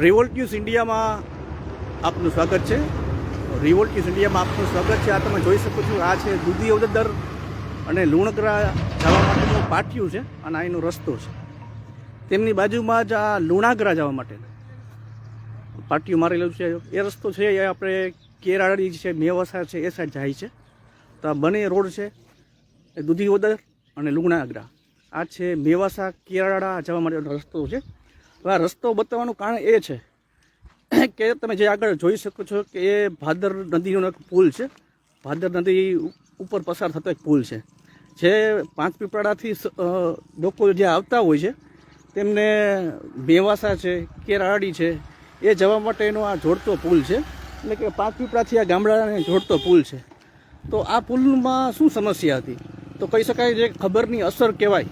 Revolt news ઇન્ડિયામાં આપનું સ્વાગત છે. રિવોલ્ટ ન્યૂઝ ઇન્ડિયામાં આપનું સ્વાગત છે. આ તમે જોઈ શકો છો, આ છે દૂધી ઓદદર અને લુણકરા જવા માટેનું પાટિયું છે અને એનો રસ્તો છે. તેમની બાજુમાં જ આ લુણાગરા જવા માટે પાટિયું મારેલું છે. એ રસ્તો છે, એ આપણે કેરાળી છે, મેવાસા છે, એ સાઈડ જાય છે. તો આ બંને રોડ છે, એ દૂધી ઓદર અને લુણાગરા. આ છે મેવાસા, કેરાળા જવા માટેનો રસ્તો છે. આ રસ્તો બતાવવાનું કારણ એ છે કે તમે જે આગળ જોઈ શકો છો કે એ ભાદર નદીનો એક પુલ છે. ભાદર નદી ઉપર પસાર થતો એક પુલ છે. જે પાંચ પીપળાથી લોકો જે આવતા હોય છે, તેમને મેવાસા છે કેરાડી છે, એ જવા માટેનો આ જોડતો પુલ છે. એટલે કે પાંચ પીપળાથી આ ગામડાને જોડતો પુલ છે. તો આ પુલમાં શું સમસ્યા હતી? તો કહી શકાય જે ખબરની અસર કહેવાય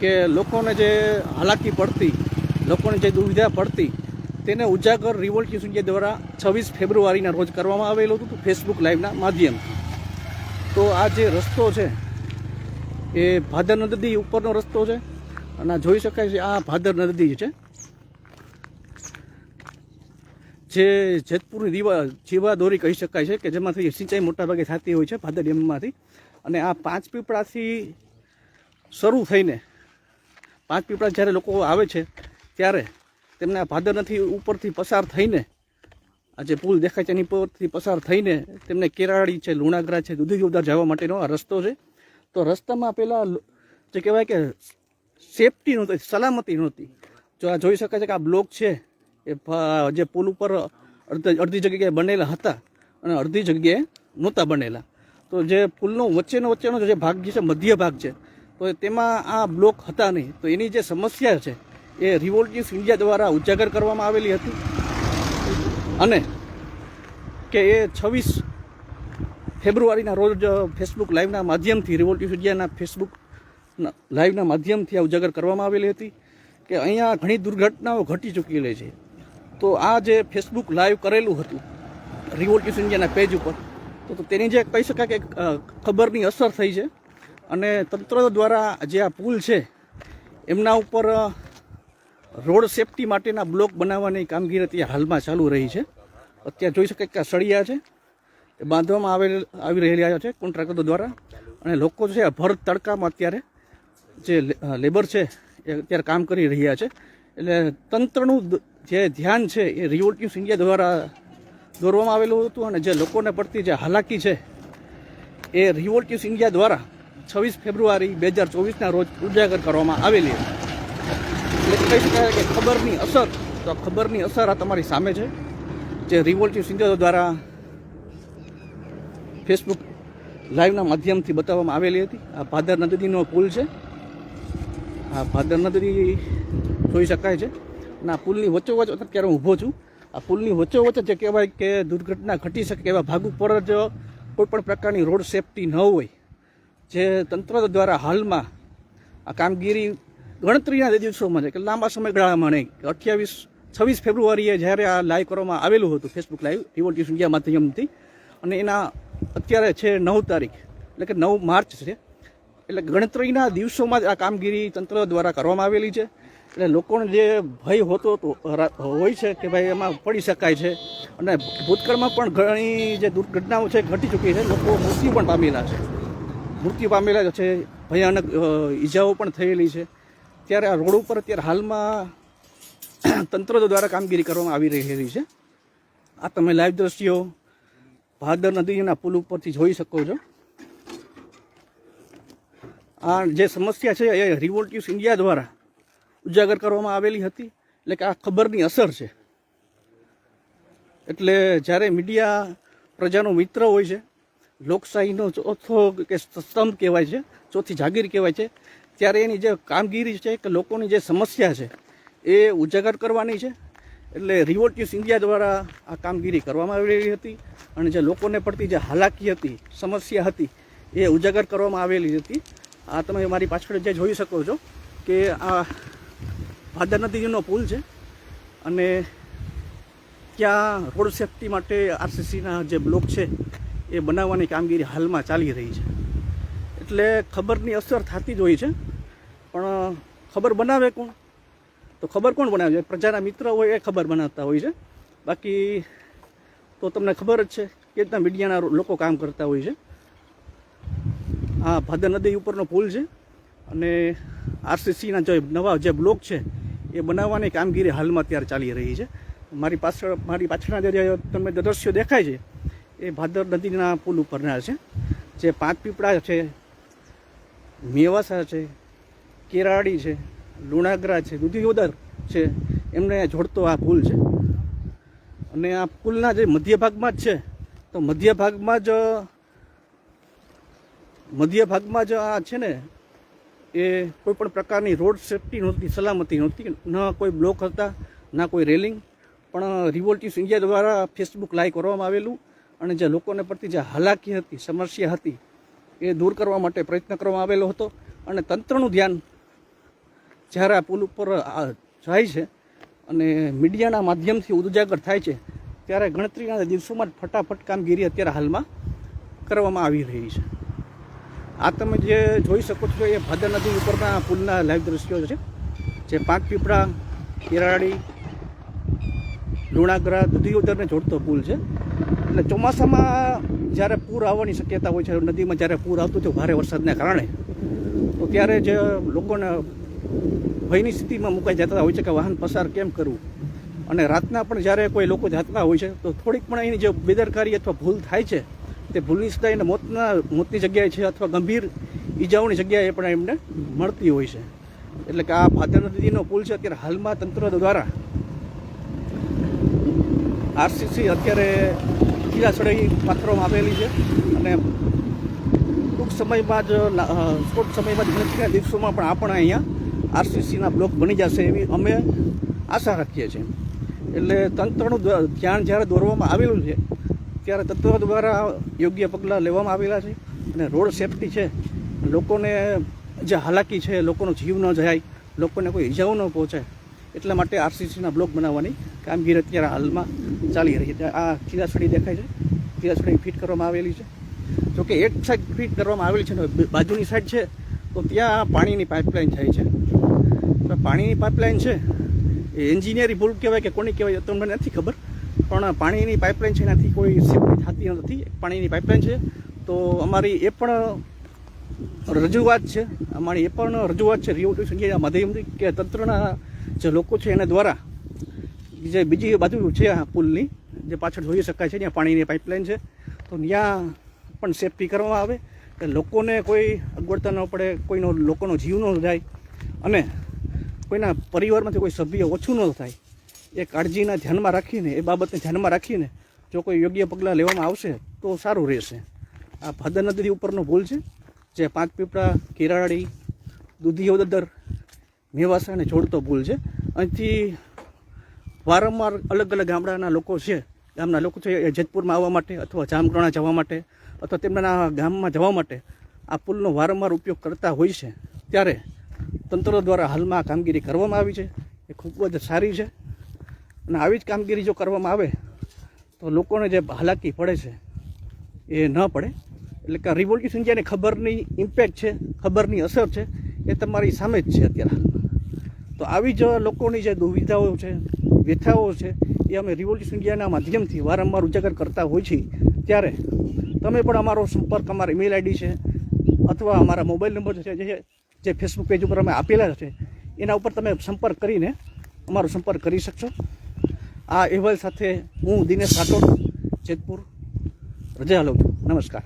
કે લોકોને જે હાલાકી પડતી લોકોને જે દુવિધા પડતી, તેને ઉજાગર રિવોલ્ટ ન્યૂઝ દ્વારા છવ્વીસ ફેબ્રુઆરીના રોજ કરવામાં આવેલું હતું ફેસબુક લાઈવના માધ્યમથી. તો આ જે રસ્તો છે, એ ભાદર નદી ઉપરનો રસ્તો છે, અને જોઈ શકાય છે આ ભાદર નદી છે, જે જેતપુરની દીવા જીવાદોરી કહી શકાય છે કે જેમાંથી સિંચાઈ મોટાભાગે થતી હોય છે ભાદર ડેમમાંથી. અને આ પાંચ પીપળાથી શરૂ થઈને, પાંચ પીપળા જ્યારે લોકો આવે છે ત્યારે તેમને આ ભાદર નથી ઉપરથી પસાર થઈને, આ જે પુલ દેખાય છે એની પરથી પસાર થઈને તેમને કેરાળી છે, લુણાગરા છે દૂધી ઉદાર જવા માટેનો આ રસ્તો છે. તો રસ્તામાં પેલા જે કહેવાય કે સેફટી નહોતી, સલામતી નહોતી. જો આ જોઈ શકાય છે કે આ બ્લોક છે, એ જે પુલ ઉપર અડધી જગ્યાએ બનેલા હતા અને અડધી જગ્યાએ નહોતા બનેલા. તો જે પુલનો વચ્ચેનો વચ્ચેનો જે ભાગ છે, મધ્ય ભાગ છે, તો તેમાં આ બ્લોક હતા નહીં. તો એની જે સમસ્યા છે એ રિવોલ્યુશન ઇન્ડિયા દ્વારા ઉજાગર કરવામાં આવેલી હતી. અને કે એ છવ્વીસ ફેબ્રુઆરીના રોજ ફેસબુક લાઈવના માધ્યમથી રિવોલ્યુશન ઇન્ડિયાના ફેસબુક લાઈવના માધ્યમથી આ ઉજાગર કરવામાં આવેલી હતી કે અહીંયા ઘણી દુર્ઘટનાઓ ઘટી ચૂકેલી છે. તો આ જે ફેસબુક લાઈવ કરેલું હતું રિવોલ્યુશન ઇન્ડિયાના પેજ ઉપર, તો તેની જે કહી શકાય કે ખબરની અસર થઈ છે. અને તંત્ર દ્વારા જે આ પુલ છે, એમના ઉપર રોડ સેફટી માટેના બ્લોક બનાવવાની કામગીરી અત્યારે હાલમાં ચાલુ રહી છે. અત્યારે જોઈ શકાય કે સળિયા છે. એ બાંધવામાં આવેલ, આવી રહેલા છે કોન્ટ્રાક્ટરો દ્વારા. અને લોકો છે ભર તડકામાં અત્યારે જે લેબર છે, એ અત્યારે કામ કરી રહ્યા છે. એટલે તંત્રનું જે ધ્યાન છે, એ રિવોલ્ટ ન્યૂઝ ઇન્ડિયા દ્વારા દોરવામાં આવેલું હતું અને જે લોકોને પડતી જે હાલાકી છે, એ રિવોલ્ટ ઇન્ડિયા દ્વારા છવ્વીસ ફેબ્રુઆરી બે હજાર ચોવીસના રોજ ઉજાગર કરવામાં આવેલી હતી. એટલે કહી શકાય કે ખબરની અસર, તો આ ખબરની અસર આ તમારી સામે છે, જે રિવોલ્ટિવ ન્યૂઝ દ્વારા ફેસબુક લાઈવના માધ્યમથી બતાવવામાં આવેલી હતી. આ ભાદર નદીનો પુલ છે. આ ભાદર નદી જોઈ શકાય છે. અને આ પુલની વચ્ચોવચ અત્યારે હું ઊભો છું, આ પુલની વચ્ચોવચ જે કહેવાય કે દુર્ઘટના ઘટી શકે એવા ભાગ ઉપર જ કોઈ પણ પ્રકારની રોડ સેફટી ન હોય, જે તંત્ર દ્વારા હાલમાં આ કામગીરી ગણતરીના દિવસોમાં છે, કે લાંબા સમયગાળામાં નહીં અઠ્યાવીસ, છવ્વીસ ફેબ્રુઆરીએ જ્યારે આ લાઈવ કરવામાં આવેલું હતું ફેસબુક લાઈવ રિવોલ્યુશન ઇન્ડિયા માધ્યમથી, અને એના અત્યારે છે નવ તારીખ, એટલે કે નવ માર્ચ છે, એટલે ગણતરીના દિવસોમાં જ આ કામગીરી તંત્ર દ્વારા કરવામાં આવેલી છે, એટલે લોકોને જે ભય હોતો હોય છે કે ભાઈ એમાં પડી શકાય છે, અને ભૂતકાળમાં પણ ઘણી જે દુર્ઘટનાઓ છે, ઘટી ચૂકી છે, લોકો મૃત્યુ પણ પામેલા છે. મૃત્યુ પામેલા છે, ભયાનક ઈજાઓ પણ થયેલી છે. ત્યારે આ રોડ ઉપર અત્યારે હાલમાં તંત્ર દ્વારા કામગીરી કરવામાં આવી રહેલી છે. આ તમે લાઈવ દ્રશ્યો ભાદર નદીના પુલ ઉપરથી જોઈ શકો છો. આ જે સમસ્યા છે, એ રિવોલ્ટ ન્યૂઝ ઇન્ડિયા દ્વારા ઉજાગર કરવામાં આવેલી હતી. એટલે કે આ ખબરની અસર છે. એટલે જ્યારે મીડિયા પ્રજાનો મિત્ર હોય છે, લોકશાહીનો ચોથો કે સ્તંભ કહેવાય છે, ચોથી જાગીર કહેવાય છે ત્યારે એની જે કામગીરી છે કે લોકોની જે સમસ્યા છે, એ ઉજાગર કરવાની છે. એટલે રિવોલ્યુસ ઇન્ડિયા દ્વારા આ કામગીરી કરવામાં આવેલી હતી અને જે લોકોને પડતી જે હાલાકી હતી, સમસ્યા હતી, એ ઉજાગર કરવામાં આવેલી હતી. આ તમે મારી પાછળ જે જોઈ શકો છો કે આ ભાદર નદીનો પુલ છે અને ત્યાં રોડ સેફટી માટે આરસીસીના જે બ્લોક છે, એ બનાવવાની કામગીરી હાલમાં ચાલી રહી છે. એટલે ખબરની અસર થતી જ હોય છે. પણ ખબર બનાવે કોણ? તો ખબર કોણ બનાવે? છે પ્રજાના મિત્ર હોય એ ખબર બનાવતા હોય છે. બાકી, તો તમને ખબર જ છે કે રીતના મીડિયાના લોકો કામ કરતા હોય છે. આ ભાદર નદી ઉપરનો પુલ છે અને આરસીસીના જે નવા જે બ્લોક છે એ બનાવવાની કામગીરી હાલમાં અત્યારે ચાલી રહી છે. મારી પાછળ, મારી પાછળના જે તમને દ્રશ્યો દેખાય છે, એ ભાદર નદીના પુલ ઉપરના છે. જે પાંચ પીપળા છે મેવાસા છે, કેરાડી છે, લુણાગરા છે, દુધિયોદર છે, એમને જોડતો આ પુલ છે. અને આ પુલના જે મધ્ય ભાગમાં જ છે, તો મધ્ય ભાગમાં જ મધ્ય ભાગમાં જ આ છે ને, એ કોઈ પણ પ્રકારની રોડ સેફટી નહોતી, સલામતી નહોતી, ન કોઈ બ્લોક હતા, ના કોઈ રેલિંગ. પણ રિવોલ્ટિવ્સ ઇન્ડિયા દ્વારા ફેસબુક લાઈવ કરવામાં આવેલું અને જે લોકોને પડતી જે હાલાકી હતી, સમસ્યા હતી એ દૂર કરવા માટે પ્રયત્ન કરવામાં આવેલો હતો અને તંત્રનું ધ્યાન જ્યારે આ પુલ ઉપર જાય છે અને મીડિયાના માધ્યમથી ઉજાગર થાય છે, ત્યારે ગણતરીના દિવસોમાં જ ફટાફટ કામગીરી અત્યારે હાલમાં કરવામાં આવી રહી છે. આ તમે જે જોઈ શકો છો, એ ભાદર નદી ઉપરના પુલના લાઈવ દ્રશ્યો છે, જે પાંચ પીપળા કેરાડી લુણાગરા દૂધીઓદરને જોડતો પુલ છે. એટલે ચોમાસામાં જ્યારે પૂર આવવાની શક્યતા હોય છે નદીમાં જ્યારે પૂર આવતું હતું ભારે વરસાદને કારણે, તો ત્યારે જે લોકોને ભયની સ્થિતિમાં મુકાઈ જતા હોય છે કે વાહન પસાર કેમ કરવું? અને રાતના પણ જ્યારે કોઈ લોકો જાતા હોય છે, તો થોડીક પણ એની જે બેદરકારી અથવા ભૂલ થાય છે, તે ભૂલની સજા એને મોતના, મોતની જગ્યાએ છે અથવા ગંભીર ઈજાઓની જગ્યાએ પણ એમને મળતી હોય છે. એટલે કે આ ભાદર નદીનો પુલ છે, અત્યારે હાલમાં તંત્ર દ્વારા આરસીસી અત્યારે કિલ્લા ચડાઈ પાથરવામાં આવેલી છે. અને ટૂંક સમયમાં જ ટૂંક સમયમાં જ ગણતરીના દિવસોમાં પણ આપણે અહીંયા આરસીસીના બ્લોક બની જશે એવી અમે આશા રાખીએ છીએ. એટલે તંત્રનું ધ્યાન જ્યારે દોરવામાં આવેલું છે, ત્યારે તત્વ દ્વારા યોગ્ય પગલાં લેવામાં આવેલા છે. અને રોડ સેફટી છે. લોકોને જે હાલાકી છે, લોકોનો જીવ ન જાય, લોકોને કોઈ ઈજાઓ ન પહોંચે એટલા માટે આરસીસીના બ્લોક બનાવવાની કામગીરી અત્યારે હાલમાં ચાલી રહી છે. આ ચીલાસડી દેખાય છે. ચીલાસડી ફિટ કરવામાં આવેલી છે. જોકે એક સાઈડ ફિટ કરવામાં આવેલી છે ને બાજુની સાઈડ છે, તો ત્યાં પાણીની પાઇપલાઇન થાય છે. તો પાણીની પાઇપલાઇન છે, એ એન્જિનિયરિંગ ભૂલ કહેવાય કે કોની કહેવાય તમને નથી ખબર, પણ પાણીની પાઇપલાઇન છે, એનાથી કોઈ સેફટી થતી નથી. પાણીની પાઇપલાઇન છે, તો અમારી એ પણ રજૂઆત છે. અમારી એ પણ રજૂઆત છે. રિવોલ્યુશન માધ્યમથી કે તંત્રના જે લોકો છે, એના દ્વારા જે બીજી બાજુ છે પુલની, જે પાછળ જોઈ શકાય છે, ત્યાં પાણીની પાઇપલાઇન છે. તો ત્યાં પણ સેફટી કરવામાં આવે, કે લોકોને કોઈ અગવડતા ન પડે, કોઈનો લોકોનો જીવ ન જાય, અને કોઈના પરિવારમાંથી કોઈ સભ્ય ઓછું ન થાય. એ કાળજીના ધ્યાનમાં રાખીને, એ બાબતને ધ્યાનમાં રાખીને જો કોઈ યોગ્ય પગલાં લેવામાં આવશે, તો સારું રહેશે. આ ભાદર નદી ઉપરનો પુલ છે, જે પાંચ પીપળા કિરાડી દૂધિયોદર મેવાસાને જોડતો પુલ છે. અહીંથી વારંવાર અલગ અલગ ગામડાના લોકો છે, ગામના લોકો છે એ જેતપુરમાં આવવા માટે અથવા જામકરણા જવા માટે અથવા તેમના ગામમાં જવા માટે આ પુલનો વારંવાર ઉપયોગ કરતા હોય છે. ત્યારે તંત્ર દ્વારા હાલમાં કામગીરી કરવામાં આવી છે. એ ખૂબ જ સારી છે. અને આવી જ કામગીરી જો કરવામાં આવે, તો લોકોને જે હાલાકી પડે છે, એ ન પડે. એટલે કે રિવોલ્યુશન જેને ખબરની ઇમ્પેક્ટ છે, ખબરની અસર છે, એ તમારી સામે જ છે અત્યારે તો આવી જ લોકોની જે દુવિધાઓ છે વ્યથાઓ છે, એ અમે રિવોલ્યુશન ઇન્ડિયાના માધ્યમથી વારંવાર ઉજાગર કરતા હોય છીએ. ત્યારે તમે પણ અમારો સંપર્ક, અમારા ઈમેલ આઈડી છે, અથવા અમારા મોબાઈલ નંબર છે, જે જે ફેસબુક પેજ ઉપર અમે આપેલા છે, એના ઉપર તમે સંપર્ક કરીને અમારો સંપર્ક કરી શકશો. આ અહેવાલ સાથે હું દિનેશ રાઠોડ, જેતપુર. રજા લઉં છું નમસ્કાર.